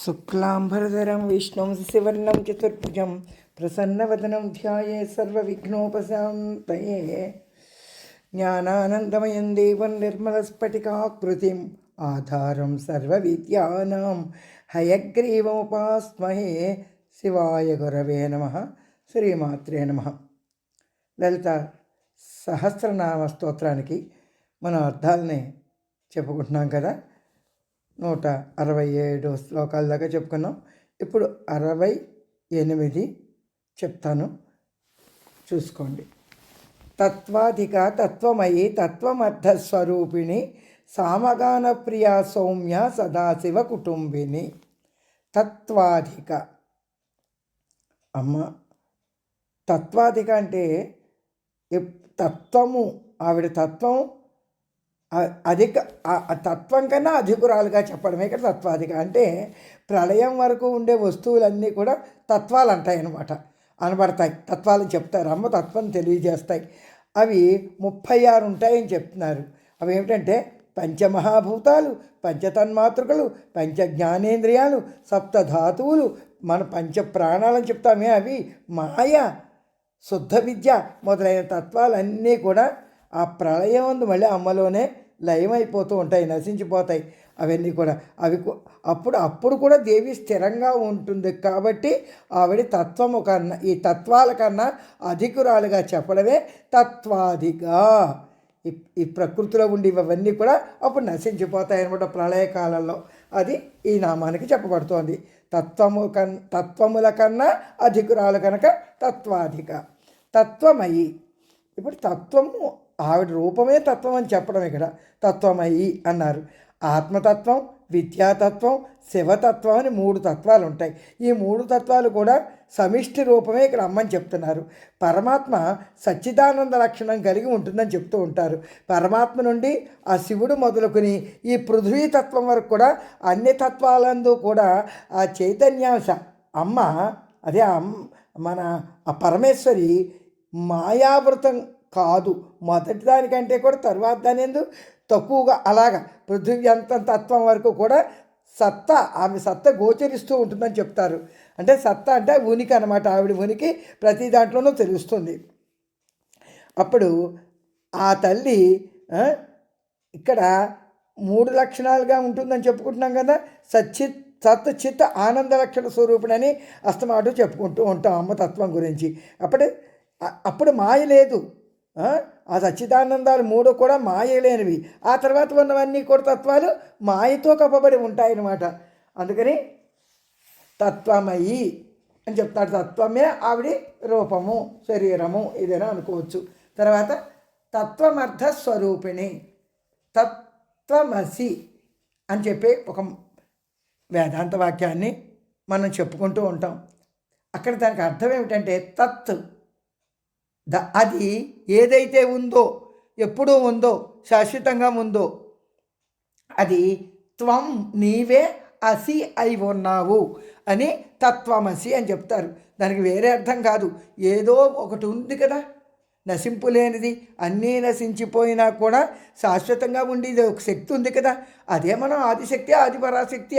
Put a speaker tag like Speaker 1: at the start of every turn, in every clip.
Speaker 1: శుక్లాంబరధరం విష్ణుం శివర్ణం చతుర్భుజం ప్రసన్నవదనం ధ్యాయే సర్వవిఘ్నోపశాంతయే జ్ఞానానందమయం దేవం నిర్మలస్ఫటికాకృతిం ఆధారం సర్వవిద్యానాం హయగ్రీవముపాస్మహే శివాయ గురవే నమ శ్రీమాత్రే నమ లలిత సహస్రనామ స్తోత్రానికి మన అర్థాలని చెప్పుకుంటున్నాం కదా? నూట అరవై ఏడు శ్లోకాల దాకా చెప్పుకున్నాం. ఇప్పుడు అరవై ఎనిమిది చెప్తాను. చూసుకోండి. తత్వాధిక తత్వమయి తత్వమర్థస్వరూపిణి సామగాన ప్రియా సౌమ్య సదాశివ కుటుంబిని. తత్వాధిక. అమ్మ తత్వాధిక అంటే ఎప్- తత్వము. ఆవిడ తత్వం అధిక తత్వం కన్నా అధికురాలుగా చెప్పడమే ఇక్కడ తత్వాధిక అంటే ప్రళయం వరకు ఉండే వస్తువులన్నీ కూడా తత్వాలు అంటాయి అన్నమాట అనబడతాయి. తత్వాలు చెప్తారు. అమ్మ తత్వం తెలియజేస్తాయి. అవి ముప్పై ఆరు ఉంటాయని చెప్తున్నారు. అవి ఏమిటంటే పంచమహాభూతాలు పంచతన్మాతృకలు పంచ జ్ఞానేంద్రియాలు సప్త ధాతువులు మన పంచ ప్రాణాలని చెప్తామే అవి. మాయ శుద్ధ విద్య మొదలైన తత్వాలన్నీ కూడా ఆ ప్రళయం అందు మళ్ళీ అమ్మలోనే లయమైపోతూ ఉంటాయి నశించిపోతాయి అవన్నీ కూడా. అవి అప్పుడు అప్పుడు కూడా దేవి స్థిరంగా ఉంటుంది కాబట్టి ఆవిడ తత్వము కన్నా ఈ తత్వాల కన్నా అధికురాలుగా చెప్పడమే తత్వాధిగా. ఈ ఈ ప్రకృతిలో ఉండి ఇవన్నీ కూడా అప్పుడు నశించిపోతాయి అనమాట ప్రళయకాలంలో అది ఈ నామానికి చెప్పబడుతోంది. తత్వము కన్ తత్వముల కన్నా అధికురాలు కనుక తత్వాధిక. తత్వమయి. ఇప్పుడు తత్వము ఆవిడ రూపమే తత్వం అని చెప్పడం ఇక్కడ. తత్వమయి అన్నారు. ఆత్మతత్వం విద్యాతత్వం శివతత్వం అని మూడు తత్వాలు ఉంటాయి. ఈ మూడు తత్వాలు కూడా సమిష్టి రూపమే ఇక్కడ అమ్మని చెప్తున్నారు. పరమాత్మ సచ్చిదానంద లక్షణం కలిగి ఉంటుందని చెప్తూ ఉంటారు. పరమాత్మ నుండి ఆ శివుడు మొదలుకొని ఈ పృథ్వీ తత్వం వరకు కూడా అన్ని తత్వాలందు కూడా ఆ చైతన్యాంశ అమ్మ అదే మన ఆ పరమేశ్వరి మాయావృతం కాదు. మొదటి దానికంటే కూడా తర్వాత దాని ఎందు తక్కువగా అలాగా పృథ్వీ అంత తత్వం వరకు కూడా సత్తా ఆమె సత్త గోచరిస్తూ ఉంటుందని చెప్తారు. అంటే సత్తా అంటే ఉనికి అనమాట ఆవిడ ఉనికి ప్రతి దాంట్లోనూ తెలుస్తుంది. అప్పుడు ఆ తల్లి ఇక్కడ మూడు లక్షణాలుగా ఉంటుందని చెప్పుకుంటున్నాం కదా. సచ్చిత్ సత్ చిత్ ఆనంద లక్షణ స్వరూపుడని అస్తమాటు చెప్పుకుంటూ ఉంటాం అమ్మ తత్వం గురించి. అప్పుడు అప్పుడు మాయ లేదు. ఆ, సచ్చిదానందాలు మూడు కూడా మాయలేనివి ఆ తర్వాత ఉన్నవన్నీ కూడా తత్వాలు మాయతో కప్పబడి ఉంటాయన్నమాట. అందుకని తత్వమయి అని చెప్తాడు. తత్వమే ఆవిడ రూపము శరీరము ఏదైనా అనుకోవచ్చు. తర్వాత తత్వమర్థ స్వరూపిణి తత్వమసి అని చెప్పి ఒక వేదాంత వాక్యాన్ని మనం చెప్పుకుంటూ ఉంటాం. అక్కడ దానికి అర్థం ఏమిటంటే తత్ ద అది ఏదైతే ఉందో ఎప్పుడూ ఉందో శాశ్వతంగా ఉందో అది త్వం నీవే అసి అయి ఉన్నావు అని తత్వమసి అని చెప్తారు. దానికి వేరే అర్థం కాదు. ఏదో ఒకటి ఉంది కదా. నశింపు లేనిది అన్నీ నశించిపోయినా కూడా శాశ్వతంగా ఉండేది ఒక శక్తి ఉంది కదా. అదే మనం ఆదిశక్తి ఆదిపరాశక్తి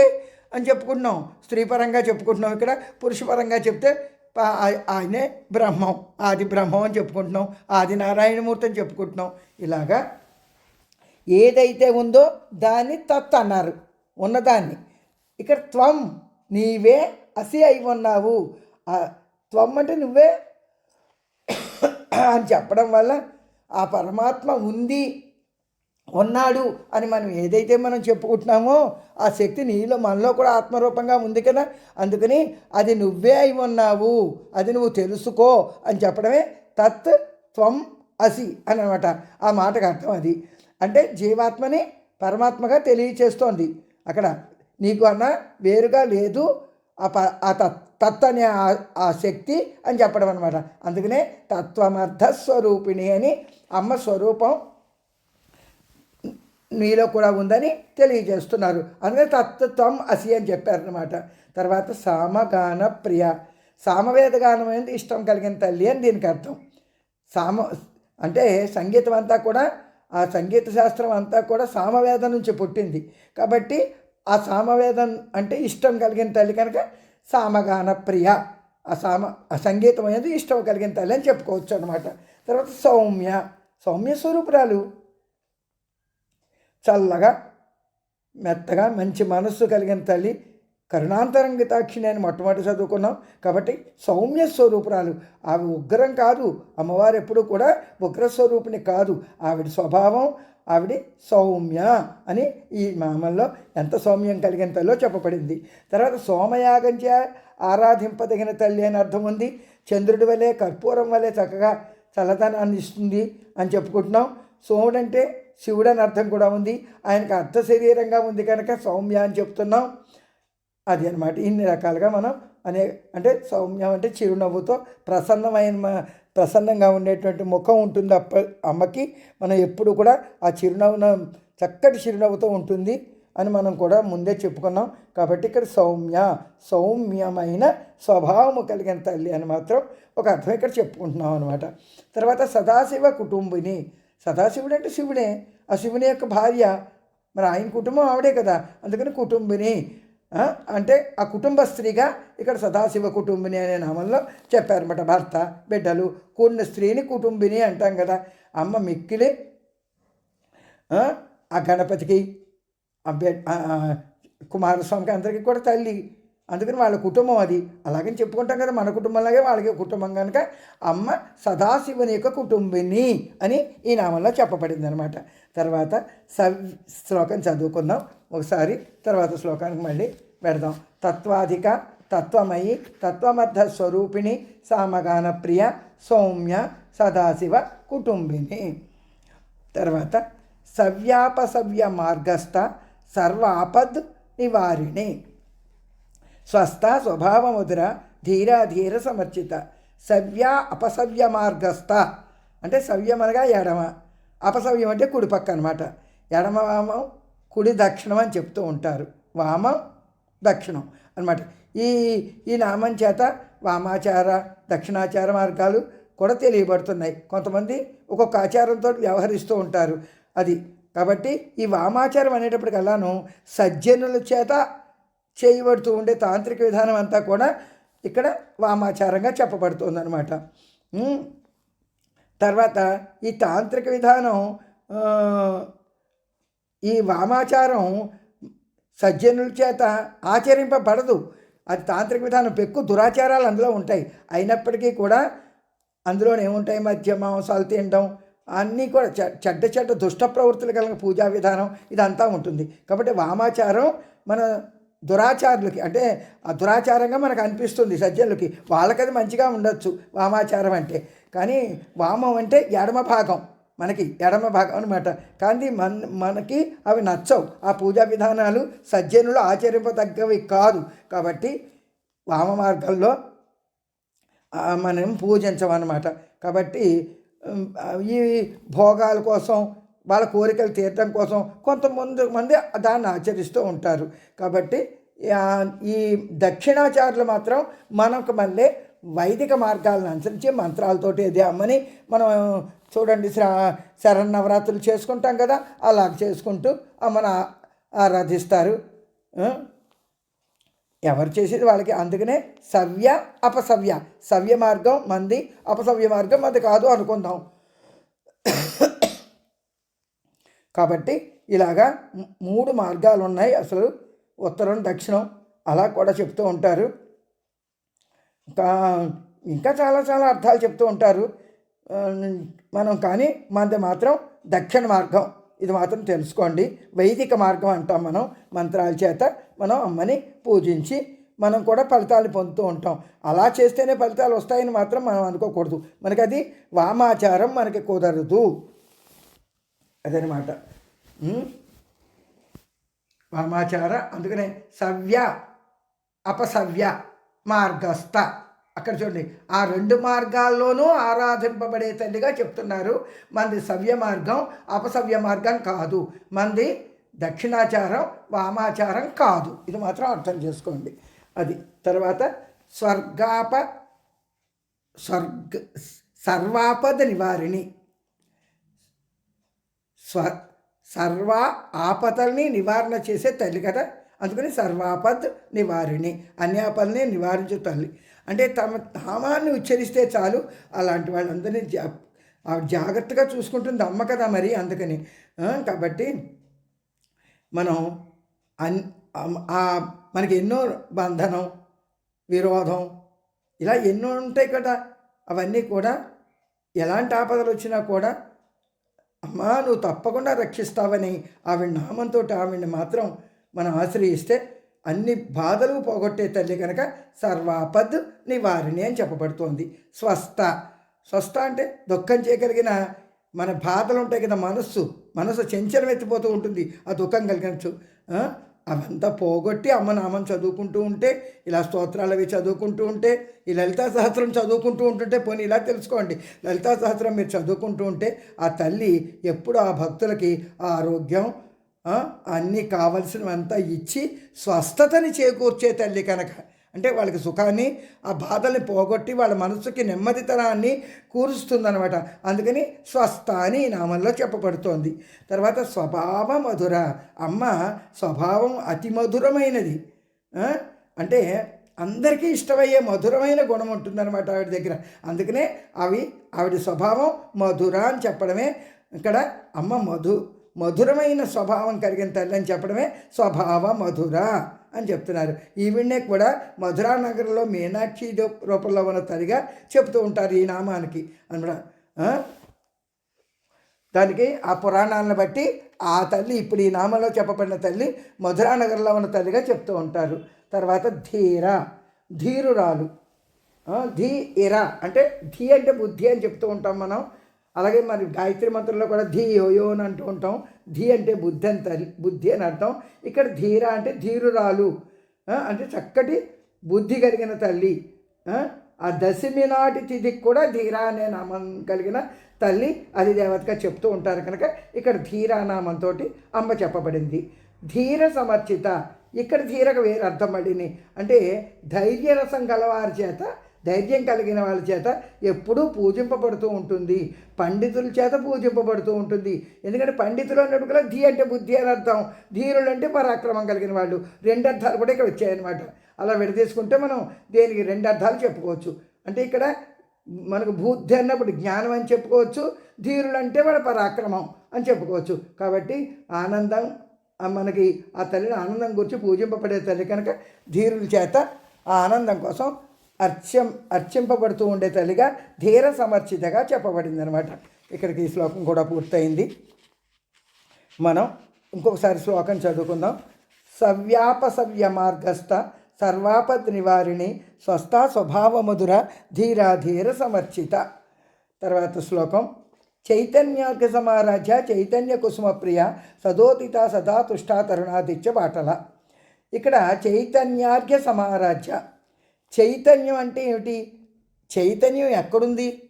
Speaker 1: అని చెప్పుకుంటున్నాం. స్త్రీపరంగా చెప్పుకుంటున్నాం ఇక్కడ పురుషపరంగా చెప్తే ఆయనే బ్రహ్మం. ఆది బ్రహ్మం అని చెప్పుకుంటున్నాం. ఆది నారాయణమూర్తి అని చెప్పుకుంటున్నాం. ఇలాగా ఏదైతే ఉందో దాన్ని తత్ అన్నారు. ఉన్నదాన్ని. ఇక్కడ త్వం నీవే అసి అయి ఉన్నావు. త్వం అంటే నువ్వే అని చెప్పడం వల్ల ఆ పరమాత్మ ఉంది ఉన్నాడు అని మనం ఏదైతే మనం చెప్పుకుంటున్నామో ఆ శక్తి నీలో మనలో కూడా ఆత్మరూపంగా ఉంది కదా. అందుకని అది నువ్వే అయి ఉన్నావు అది నువ్వు తెలుసుకో అని చెప్పడమే తత్ త్వం అసి అని అనమాట. ఆ మాటకు అర్థం అది. అంటే జీవాత్మని పరమాత్మగా తెలియచేస్తోంది. అక్కడ నీకు అన్న వేరుగా లేదు ఆ ప ఆ తత్ తత్ అనే ఆ- శక్తి అని చెప్పడం అనమాట. అందుకనే తత్వమర్థ స్వరూపిణి అని అమ్మ స్వరూపం మీలో కూడా ఉందని తెలియజేస్తున్నారు. అందుకని తత్వం అసి అని చెప్పారనమాట తర్వాత సామగాన ప్రియ. సామవేద గానం అనేది ఇష్టం కలిగిన తల్లి అని దీనికి అర్థం. సామ అంటే సంగీతం అంతా కూడా ఆ సంగీత శాస్త్రం అంతా కూడా సామవేదం నుంచి పుట్టింది. కాబట్టి ఆ సామవేదం అంటే ఇష్టం కలిగిన తల్లి కనుక సామగాన ప్రియ. ఆ సామ ఆ సంగీతం అనేది ఇష్టం కలిగిన తల్లి అని చెప్పుకోవచ్చు అనమాట తర్వాత సౌమ్య. సౌమ్య స్వరూపురాలు. చల్లగా మెత్తగా మంచి మనస్సు కలిగిన తల్లి కరుణాంతరంగితాక్షిణి అని మొట్టమొదటి చదువుకున్నాం. కాబట్టి సౌమ్య స్వరూపురాలు. ఆవి ఉగ్రం కాదు. అమ్మవారు ఎప్పుడూ కూడా ఉగ్రస్వరూపిణి కాదు. ఆవిడ స్వభావం ఆవిడ సౌమ్య అని ఈ మామల్లో ఎంత సౌమ్యం కలిగిన తల్లో చెప్పబడింది. తర్వాత సోమయాగం చే ఆరాధింపదగిన తల్లి అని అర్థం ఉంది. చంద్రుడి వలె కర్పూరం వలె చక్కగా చల్లదనాన్ని ఇస్తుంది అని చెప్పుకుంటున్నాం. సోముడంటే శివుడు అని అర్థం కూడా ఉంది. ఆయనకు అర్థ శరీరంగా ఉంది కనుక సౌమ్య అని చెప్తున్నాం. అది అనమాట ఇన్ని రకాలుగా మనం అనే అంటే సౌమ్యం అంటే చిరునవ్వుతో ప్రసన్నమైన ప్రసన్నంగా ఉండేటువంటి ముఖం ఉంటుంది అప్ప అమ్మకి. మనం ఎప్పుడు కూడా ఆ చిరునవ్వున చక్కటి చిరునవ్వుతో ఉంటుంది అని మనం కూడా ముందే చెప్పుకున్నాం. కాబట్టి ఇక్కడ సౌమ్య సౌమ్యమైన స్వభావము కలిగిన తల్లి అని మాత్రం ఒక అర్థం ఇక్కడ చెప్పుకుంటున్నాం అనమాట తర్వాత సదాశివ కుటుంబిని. సదాశివుడు అంటే శివుడే. ఆ శివుని యొక్క భార్య. మరి ఆయన కుటుంబం ఆవిడే కదా. అందుకని కుటుంబిని అంటే ఆ కుటుంబ స్త్రీగా ఇక్కడ సదాశివ కుటుంబిని అనే నామంలో చెప్పారన్నమాట. భర్త బిడ్డలు కూడిన స్త్రీని కుటుంబిని అంటాం కదా. అమ్మ మిక్కిలి ఆ, గణపతికి ఆ ఆ, కుమారస్వామికి అందరికీ కూడా తల్లి. అందుకని వాళ్ళ కుటుంబం అది. అలాగని చెప్పుకుంటాం కదా మన కుటుంబంలాగే వాళ్ళకి కుటుంబం కనుక అమ్మ సదాశివుని యొక్క కుటుంబిని అని ఈ నామంలో చెప్పబడింది అనమాట తర్వాత సవ్ శ్లోకం చదువుకుందాం. ఒకసారి తర్వాత శ్లోకానికి మళ్ళీ పెడదాం. తత్వాధిక తత్వమయి తత్వమర్థ స్వరూపిణి సామగాన ప్రియ సౌమ్య సదాశివ కుటుంబిని. తర్వాత సవ్యాపసవ్య మార్గస్థ సర్వాపద్ నివారిణి. స్వస్థ స్వభావముద్ర ధీర ధీర సమర్చిత. సవ్య అపసవ్య మార్గస్థ. అంటే సవ్యం అనగా ఎడమ. అపసవ్యం అంటే కుడి పక్క అనమాట ఎడమ వామం కుడి దక్షిణం అని చెప్తూ ఉంటారు. వామం దక్షిణం అన్నమాట. ఈ ఈ నామం చేత వామాచార దక్షిణాచార మార్గాలు కూడా తెలియబడుతున్నాయి. కొంతమంది ఒక్కొక్క ఆచారంతో వ్యవహరిస్తూ ఉంటారు. అది. కాబట్టి ఈ వామాచారం అనేటప్పటికల్లాను సజ్జనుల చేత చేయబడుతూ ఉండే తాంత్రిక విధానం అంతా కూడా ఇక్కడ వామాచారంగా చెప్పబడుతుందనమాట తర్వాత ఈ తాంత్రిక విధానం ఈ వామాచారం సజ్జనుల చేత ఆచరింపబడదు. అది తాంత్రిక విధానం ఎక్కువ దురాచారాలు అందులో ఉంటాయి. అయినప్పటికీ కూడా అందులో ఏముంటాయి? మధ్య మాంసాలు తినడం అన్నీ కూడా చె- చెడ్డ చెడ్డ దుష్ట ప్రవృత్తులు కలిగిన పూజా విధానం ఇదంతా ఉంటుంది. కాబట్టి వామాచారం మన దురాచారులకి అంటే ఆ దురాచారంగా మనకు అనిపిస్తుంది సజ్జనులకి వాళ్ళకి అది మంచిగా ఉండొచ్చు వామాచారం అంటే. కానీ వామం అంటే ఎడమ భాగం మనకి ఎడమ భాగం అనమాట కానీ మన మనకి అవి నచ్చవు. ఆ పూజా విధానాలు సజ్జనులు ఆచరింపదగ్గవి కాదు. కాబట్టి వామ మార్గంలో మనం పూజించమన్నమాట. కాబట్టి ఈ భోగాల కోసం వాళ్ళ కోరికలు తీర్చడం కోసం కొంతమంది మంది దాన్ని ఆచరిస్తూ ఉంటారు. కాబట్టి ఈ దక్షిణాచారులు మాత్రం మనకు మళ్ళీ వైదిక మార్గాలను అనుసరించి మంత్రాలతోటి ఇది అమ్మని మనం చూడండి శ్రా శరన్నవరాత్రులు చేసుకుంటాం కదా అలా చేసుకుంటూ అమ్మను ఆరాధిస్తారు. ఎవరు చేసేది వాళ్ళకి? అందుకనే సవ్య అపసవ్య. సవ్య మార్గం మంది అపసవ్య మార్గం మంది కాదు అనుకుందాం. కాబట్టి ఇలాగా మూడు మార్గాలు ఉన్నాయి అసలు. ఉత్తరం దక్షిణం అలా కూడా చెప్తూ ఉంటారు. ఇంకా ఇంకా చాలా చాలా అర్థాలు చెప్తూ ఉంటారు. మనం కానీ మనది మాత్రం దక్షిణ మార్గం. ఇది మాత్రం తెలుసుకోండి. వైదిక మార్గం అంటాం మనం. మంత్రాల చేత మనం అమ్మని పూజించి మనం కూడా ఫలితాలు పొందుతూ ఉంటాం. అలా చేస్తేనే ఫలితాలు వస్తాయని మాత్రం మనం అనుకోకూడదు. మనకి అది వామాచారం మనకి కుదరదు. అదనమాట. వామాచార అందుకనే సవ్య అపసవ్య మార్గస్థ. అక్కడ చూడండి ఆ రెండు మార్గాల్లోనూ ఆరాధింపబడే తల్లిగా చెప్తున్నారు. మంది సవ్య మార్గం అపసవ్య మార్గం కాదు. మంది దక్షిణాచారం వామాచారం కాదు. ఇది మాత్రం అర్థం చేసుకోండి. అది తర్వాత స్వర్గాప స్వర్గ సర్వాపద నివారిణి. స్వ సర్వ ఆపదల్ని నివారణ చేసే తల్లి కదా. అందుకని సర్వాపద్ నివారిణి అన్యాపల్ని నివారించు తల్లి. అంటే తమ నామాన్ని ఉచ్చరిస్తే చాలు. అలాంటి వాళ్ళందరినీ జా జాగ్రత్తగా చూసుకుంటుంది అమ్మ కదా మరి అందుకని. కాబట్టి మనం అన్ మనకి ఎన్నో బంధనం విరోధం ఇలా ఎన్నో ఉంటాయి కదా. అవన్నీ కూడా ఎలాంటి ఆపదలు వచ్చినా కూడా అమ్మా నువ్వు తప్పకుండా రక్షిస్తావని ఆవిడ నామంతో ఆవిడని మాత్రం మనం ఆశ్రయిస్తే అన్ని బాధలు పోగొట్టే తల్లి కనుక సర్వాపద్ నివారిణి అని చెప్పబడుతోంది. స్వస్థ. స్వస్థ అంటే దుఃఖం చేయగలిగిన మన బాధలు ఉంటాయి కదా మనస్సు. మనసు చెంచలం ఎత్తిపోతూ ఉంటుంది. ఆ దుఃఖం కలిగినచ్చు అవంతా పోగొట్టి అమ్మనామం చదువుకుంటూ ఉంటే ఇలా స్తోత్రాలు అవి చదువుకుంటూ ఉంటే ఈ లలితా సహస్రం చదువుకుంటూ ఉంటుంటే పోనీ ఇలా తెలుసుకోండి. లలితా సహస్రం మీరు చదువుకుంటూ ఉంటే ఆ తల్లి ఎప్పుడు ఆ భక్తులకి ఆ ఆరోగ్యం అన్నీ కావలసినవంతా ఇచ్చి స్వస్థతని చేకూర్చే తల్లి కనుక. అంటే వాళ్ళకి సుఖాన్ని ఆ బాధల్ని పోగొట్టి వాళ్ళ మనసుకి నెమ్మదితనాన్ని కూరుస్తుందనమాట అందుకని స్వస్థ అని నామంలో చెప్పబడుతోంది. తర్వాత స్వభావ మధుర. అమ్మ స్వభావం అతి మధురమైనది. అంటే అందరికీ ఇష్టమయ్యే మధురమైన గుణం ఉంటుందన్నమాట ఆవిడ దగ్గర. అందుకనే అవి ఆవిడ స్వభావం మధుర అని చెప్పడమే. ఇక్కడ అమ్మ మధు మధురమైన స్వభావం కలిగిన తల్లి అని చెప్పడమే స్వభావ మధుర. అని చెప్తున్నారు. ఈవిడనే కూడా మధురా నగరంలో మీనాక్షి రూపంలో ఉన్న తల్లిగా చెప్తూ ఉంటారు ఈ నామానికి. అనమాట దానికి ఆ పురాణాలను బట్టి ఆ తల్లి ఇప్పుడు ఈ నామంలో చెప్పబడిన తల్లి మధురా నగరంలో ఉన్న తల్లిగా చెప్తూ ఉంటారు. తర్వాత ధీర ధీరురాలు ధీ ఇరా అంటే ధీ అంటే బుద్ధి అని చెప్తూ ఉంటాం మనం. అలాగే మరి గాయత్రి మంత్రంలో కూడా ధీ యోయో అని అంటూ ఉంటాం. ధీ అంటే బుద్ధి అని తల్లి బుద్ధి అని అర్థం. ఇక్కడ ధీర అంటే ధీరురాలు. అంటే చక్కటి బుద్ధి కలిగిన తల్లి. ఆ, ఆ దశమి నాటి తిథికి కూడా ధీర అనే నామం కలిగిన తల్లి అది దేవతగా చెప్తూ ఉంటారు కనుక ఇక్కడ ధీర నామంతో అమ్మ చెప్పబడింది. ధీర సమర్చిత ఇక్కడ ధీరకు వేరే అర్థం పడింది. అంటే ధైర్యరసం గలవారి చేత ధైర్యం కలిగిన వాళ్ళ చేత ఎప్పుడూ పూజింపబడుతూ ఉంటుంది. పండితుల చేత పూజింపబడుతూ ఉంటుంది. ఎందుకంటే పండితులు అన్నప్పుడు ధీ అంటే బుద్ధి అని అర్థం. ధీరులు అంటే పరాక్రమం కలిగిన వాళ్ళు. రెండు అర్థాలు కూడా ఇక్కడ వచ్చాయన్నమాట. అలా విడదీసుకుంటే మనం దేనికి రెండు అర్థాలు చెప్పుకోవచ్చు. అంటే ఇక్కడ మనకు బుద్ధి అన్నప్పుడు జ్ఞానం అని చెప్పుకోవచ్చు. ధీరులు అంటే మన పరాక్రమం అని చెప్పుకోవచ్చు. కాబట్టి ఆనందం మనకి ఆ తల్లిని ఆనందం గురించి పూజింపబడే తల్లి కనుక ధీరుల చేత ఆ ఆనందం కోసం అర్చ్యం అర్చింపబడుతూ ఉండే తల్లిగా ధీర సమర్చితగా చెప్పబడింది అనమాట ఇక్కడికి ఈ శ్లోకం కూడా పూర్తయింది. మనం ఇంకొకసారి శ్లోకం చదువుకుందాం. సవ్యాపసవ్య మార్గస్థ సర్వాపద్ నివారిణి స్వస్థ స్వభావమధుర ధీరా ధీర సమర్చిత. తర్వాత శ్లోకం. చైతన్యార్ఘ సమారాధ్య చైతన్య కుసుమ ప్రియ సదోతిత సదా తుష్టా తరుణాదిత్య పాటల ఇక్కడ చైతన్యార్ఘ్య సమారాధ్య చైతన్యం అంటే ఏమిటి? చైతన్యం ఎక్కడుంది?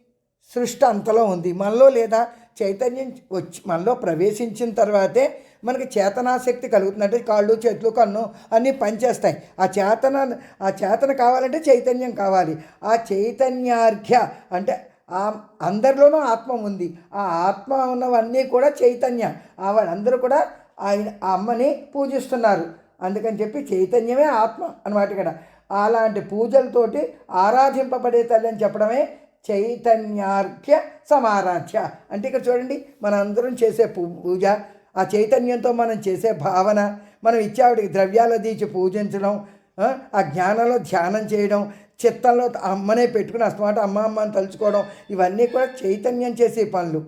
Speaker 1: సృష్టి అంతలో ఉంది. మనలో లేదా చైతన్యం వచ్చి మనలో ప్రవేశించిన తర్వాతే మనకి చేతనాశక్తి కలుగుతుంది. అంటే కాళ్ళు చేతులు కన్ను అన్నీ పనిచేస్తాయి. ఆ చేతన ఆ చేతన కావాలంటే చైతన్యం కావాలి. ఆ చైతన్యార్ఘ్య అంటే ఆ అందరిలోనూ ఆత్మ ఉంది. ఆ ఆత్మ ఉన్నవన్నీ కూడా చైతన్య. ఆ వాళ్ళందరూ కూడా ఆయన ఆ అమ్మని పూజిస్తున్నారు. అందుకని చెప్పి చైతన్యమే ఆత్మ అన్నమాట ఇక్కడ. అలాంటి పూజలతోటి ఆరాధింపబడే తల్లి అని చెప్పడమే చైతన్యార్ఘ్య సమారాధ్య. అంటే ఇక్కడ చూడండి మనందరం చేసే పూ- పూజ ఆ చైతన్యంతో మనం చేసే భావన మనం ఇచ్చావిడికి ద్రవ్యాలు దీచి పూజించడం ఆ, జ్ఞానంలో ధ్యానం చేయడం చిత్తంలో అమ్మనే పెట్టుకుని అస్తమాట అమ్మ అమ్మ అని తలుచుకోవడం ఇవన్నీ కూడా చైతన్యం చేసే పనులు.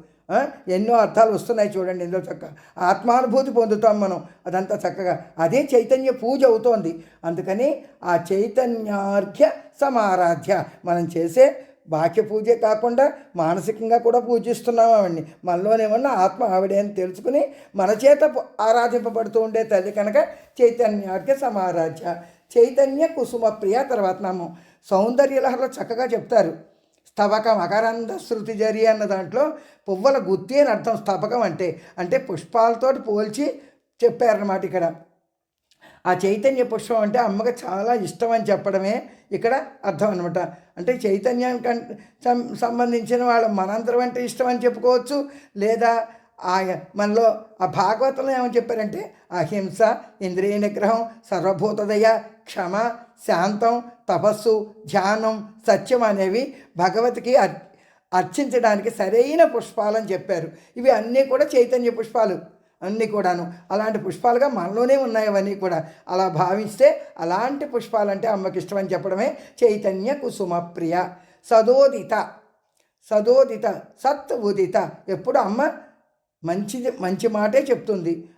Speaker 1: ఎన్నో అర్థాలు వస్తున్నాయి చూడండి ఎంతో చక్కగా. ఆత్మానుభూతి పొందుతాం మనం. అదంతా చక్కగా. అదే చైతన్య పూజ అవుతోంది. అందుకని ఆ చైతన్యార్ఘ్య సమారాధ్య మనం చేసే బాహ్య పూజే కాకుండా మానసికంగా కూడా పూజిస్తున్నాం ఆవిడ్ని. మనలోనేమన్నా ఆత్మ ఆవిడే అని తెలుసుకుని మన చేత ఆరాధింపబడుతూ ఉండే తల్లి కనుక చైతన్యార్ఘ్య సమారాధ్య. చైతన్య కుసుమ ప్రియ తర్వాత నామం. సౌందర్యలహరలో చక్కగా చెప్తారు. స్తవకం అకరంద శృతి జరి అన్న దాంట్లో పువ్వుల గుత్తి అని అర్థం స్తవకం అంటే అంటే పుష్పాలతోటి పోల్చి చెప్పారన్నమాట ఇక్కడ. ఆ చైతన్య పుష్పం అంటే అమ్మకి చాలా ఇష్టం అని చెప్పడమే ఇక్కడ అర్థం అనమాట అంటే చైతన్యం కంటే సంబంధించిన వాళ్ళ మనంతరం అంటే ఇష్టం అని చెప్పుకోవచ్చు లేదా ఆ మనలో ఆ భాగవతంలో ఏమని చెప్పారంటే అహింస ఇంద్రియ నిగ్రహం సర్వభూతదయ క్షమ శాంతం తపస్సు ధ్యానం సత్యం అనేవి భగవతికి అర్ అర్చించడానికి సరైన పుష్పాలని చెప్పారు. ఇవి అన్నీ కూడా చైతన్య పుష్పాలు. అన్నీ కూడాను. అలాంటి పుష్పాలుగా మనలోనే ఉన్నాయి అవన్నీ కూడా. అలా భావిస్తే అలాంటి పుష్పాలంటే అమ్మకి ఇష్టం అని చెప్పడమే చైతన్య కుసుమప్రియ సదోదిత. సదోదిత. సత్ ఉదిత. ఎప్పుడు అమ్మ మంచిది మంచి మాటే చెప్తుంది.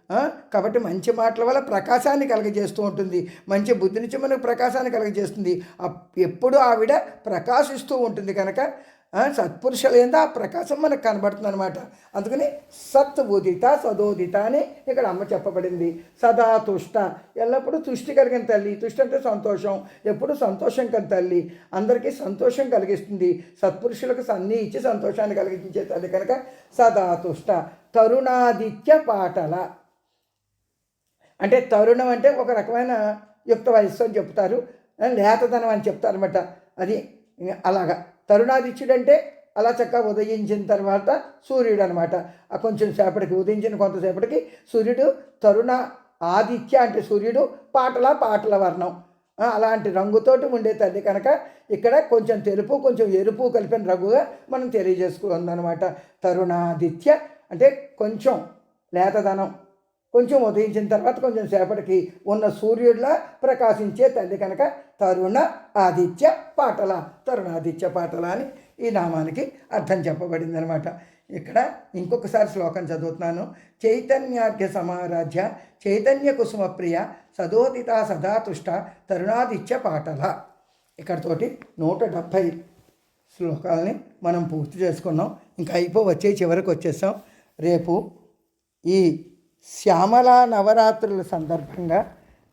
Speaker 1: కాబట్టి మంచి మాటల వల్ల ప్రకాశాన్ని కలగజేస్తూ ఉంటుంది. మంచి బుద్ధినిచ్చి మనకు ప్రకాశాన్ని కలగజేస్తుంది. అప్- ఎప్పుడు ఆవిడ ప్రకాశిస్తూ ఉంటుంది కనుక సత్పురుషుల సత్పురుషులైందా ఆ ప్రకాశం మనకు కనబడుతుంది అనమాట అందుకని సత్ ఉదిత సదోదిత అని ఇక్కడ అమ్మ చెప్పబడింది. సదా తుష్ట. ఎల్లప్పుడూ తుష్టి కలిగిన తల్లి. తుష్టి అంటే సంతోషం. ఎప్పుడు సంతోషం కలిగిన తల్లి. అందరికీ సంతోషం కలిగిస్తుంది. సత్పురుషులకు సన్నీ ఇచ్చి సంతోషాన్ని కలిగించే తల్లి కనుక సదా తుష్ట. తరుణాదిత్య పాటల. అంటే తరుణం అంటే ఒక రకమైన యుక్త వయస్సు అని చెప్తారు. లేతదనం అని చెప్తారన్నమాట. అది అలాగా. తరుణాదిత్యుడు అంటే అలా చక్కగా ఉదయించిన తర్వాత సూర్యుడు అనమాట కొంచెం సేపటికి ఉదయించిన కొంతసేపటికి సూర్యుడు తరుణ ఆదిత్య అంటే సూర్యుడు పాటల పాటల వర్ణం. అలాంటి రంగుతోటి ఉండే తల్లి కనుక ఇక్కడ కొంచెం తెలుపు కొంచెం ఎరుపు కలిపిన రంగుగా మనం తెలియజేసుకుందనమాట తరుణాదిత్య అంటే కొంచెం లేతదనం కొంచెం ఉదయించిన తర్వాత కొంచెం సేపటికి ఉన్న సూర్యుడిలా ప్రకాశించే తల్లి కనుక తరుణ ఆదిత్య పాటల తరుణాదిత్య పాటల అని ఈ నామానికి అర్థం చెప్పబడింది అనమాట ఇక్కడ ఇంకొకసారి శ్లోకం చదువుతున్నాను. చైతన్యార్ఘ్య సమారాధ్య చైతన్య కుసుమ ప్రియ సదోదిత సదాతుష్ట తరుణాదిత్య పాటల. ఇక్కడతోటి నూట డెబ్భై శ్లోకాలని మనం పూర్తి చేసుకున్నాం. ఇంకా అయిపో వచ్చే చివరికి వచ్చేసాం. రేపు ఈ శ్యామల నవరాత్రుల సందర్భంగా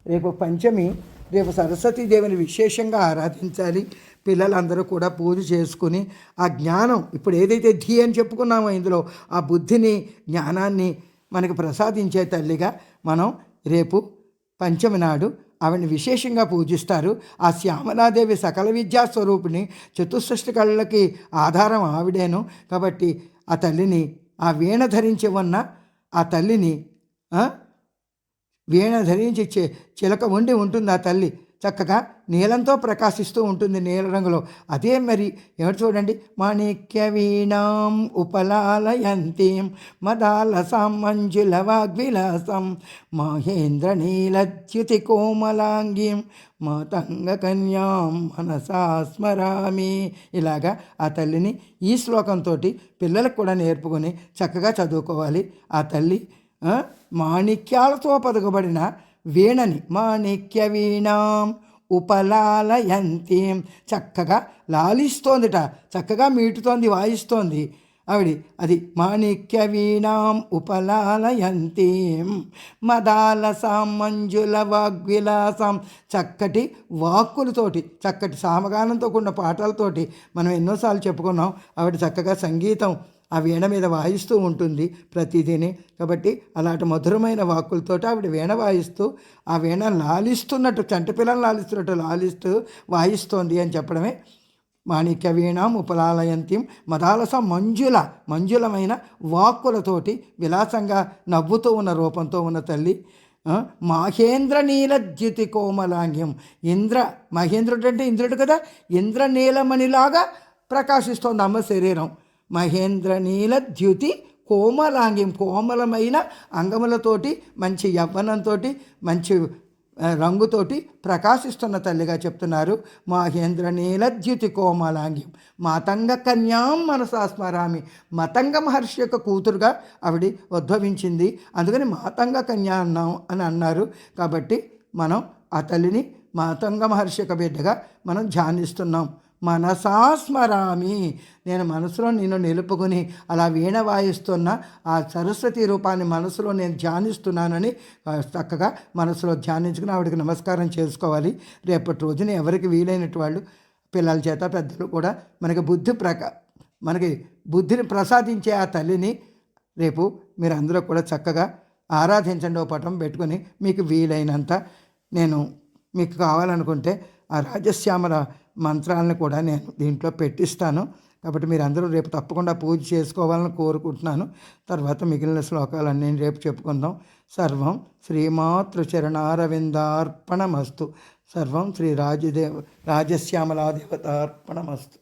Speaker 1: రేపు పంచమి రేపు సరస్వతీదేవిని విశేషంగా ఆరాధించాలి. పిల్లలందరూ కూడా పూజ చేసుకుని ఆ జ్ఞానం ఇప్పుడు ఏదైతే ధీ అని చెప్పుకున్నామో ఇందులో ఆ బుద్ధిని జ్ఞానాన్ని మనకు ప్రసాదించే తల్లిగా మనం రేపు పంచమి నాడు ఆవిడని విశేషంగా పూజిస్తారు. ఆ శ్యామలాదేవి సకల విద్యా స్వరూపిణి చతుసృష్టి కళ్ళకి ఆధారం ఆవిడేను. కాబట్టి ఆ తల్లిని ఆ వీణ ధరించి ఉన్న ఆ తల్లిని వీణ ధరించి చి చిలక ఉండి ఉంటుంది ఆ తల్లి. చక్కగా నీలంతో ప్రకాశిస్తూ ఉంటుంది నీల రంగులో. అదే మరి ఎవరు చూడండి? మాణిక్య వీణాం ఉపలాలయంతీం మదాలసాం మంజుల వాగ్విలాసం మహేంద్ర నీలద్యుతి కోమలాంగీం మాతంగ కన్యాం మనసా స్మరామి. ఇలాగా ఆ తల్లిని ఈ శ్లోకంతో పిల్లలకు కూడా నేర్పుకొని చక్కగా చదువుకోవాలి. ఆ తల్లి మాణిక్యాలతో పదకబడిన వీణని మాణిక్య వీణాం ఉపలాలయంతీం. చక్కగా లాలిస్తోందిట చక్కగా మీటుతోంది వాయిస్తోంది. ఆవిడ అది మాణిక్య వీణాం ఉపలాలయంతీం. మదాలసాం మంజుల వాగ్విలాసం. చక్కటి వాక్కులతోటి చక్కటి సామగానంతో కూడిన పాటలతోటి మనం ఎన్నోసార్లు చెప్పుకున్నాం. ఆవిడ చక్కగా సంగీతం ఆ వీణ మీద వాయిస్తూ ఉంటుంది ప్రతిదిని. కాబట్టి అలాంటి మధురమైన వాక్కులతోటి ఆవిడ వీణ వాయిస్తూ ఆ వీణ లాలిస్తున్నట్టు చంటపిల్లలు లాలిస్తున్నట్టు లాలిస్తూ వాయిస్తోంది అని చెప్పడమే మాణిక్య వీణం ఉపలాలయంతిం మదాలస మంజుల మంజులమైన వాక్కులతోటి విలాసంగా నవ్వుతూ ఉన్న రూపంతో ఉన్న తల్లి మహేంద్ర నీలద్యుతి కోమలాంగ్యం. ఇంద్ర మహేంద్రుడు అంటే ఇంద్రుడు కదా? ఇంద్ర నీలమణిలాగా ప్రకాశిస్తోంది అమ్మ శరీరం. మహేంద్ర నీల ద్యుతి కోమలాంగి కోమలమైన అంగములతోటి మంచి యవ్వనంతో మంచి రంగుతోటి ప్రకాశిస్తున్న తల్లిగా చెప్తున్నారు. మహేంద్ర నీలద్యుతి కోమలాంగి మాతంగ కన్యాం మనసాస్మరామి మతంగ మహర్షి యొక్క కూతురుగా ఆవిడ ఉద్భవించింది. అందుకని మాతంగ కన్యా అన్నాం అని అన్నారు. కాబట్టి మనం ఆ తల్లిని మాతంగ మహర్షి యొక్క బిడ్డగా మనం ధ్యానిస్తున్నాం. మనసాస్మరామి. నేను మనసులో నేను నిలుపుకొని అలా వీణ వాయిస్తున్న ఆ సరస్వతి రూపాన్ని మనసులో నేను ధ్యానిస్తున్నానని చక్కగా మనసులో ధ్యానించుకుని ఆవిడకి నమస్కారం చేసుకోవాలి. రేపటి రోజున ఎవరికి వీలైనటు వాళ్ళు పిల్లల చేత పెద్దలు కూడా మనకి బుద్ధి ప్రక మనకి బుద్ధిని ప్రసాదించే ఆ తల్లిని రేపు మీరు అందరూ కూడా చక్కగా ఆరాధించండి. ఓ పటం పెట్టుకొని మీకు వీలైనంత నేను మీకు కావాలనుకుంటే ఆ రాజశ్యామల మంత్రాలను కూడా నేను దీంట్లో పెట్టిస్తాను. కాబట్టి మీరందరూ రేపు తప్పకుండా పూజ చేసుకోవాలని కోరుకుంటున్నాను. తర్వాత మిగిలిన శ్లోకాలన్నీ రేపు చెప్పుకుందాం. సర్వం శ్రీమాతృచరణారవిందార్పణమస్తు. సర్వం శ్రీ రాజదేవ రాజశ్యామలాదేవతార్పణమస్తు.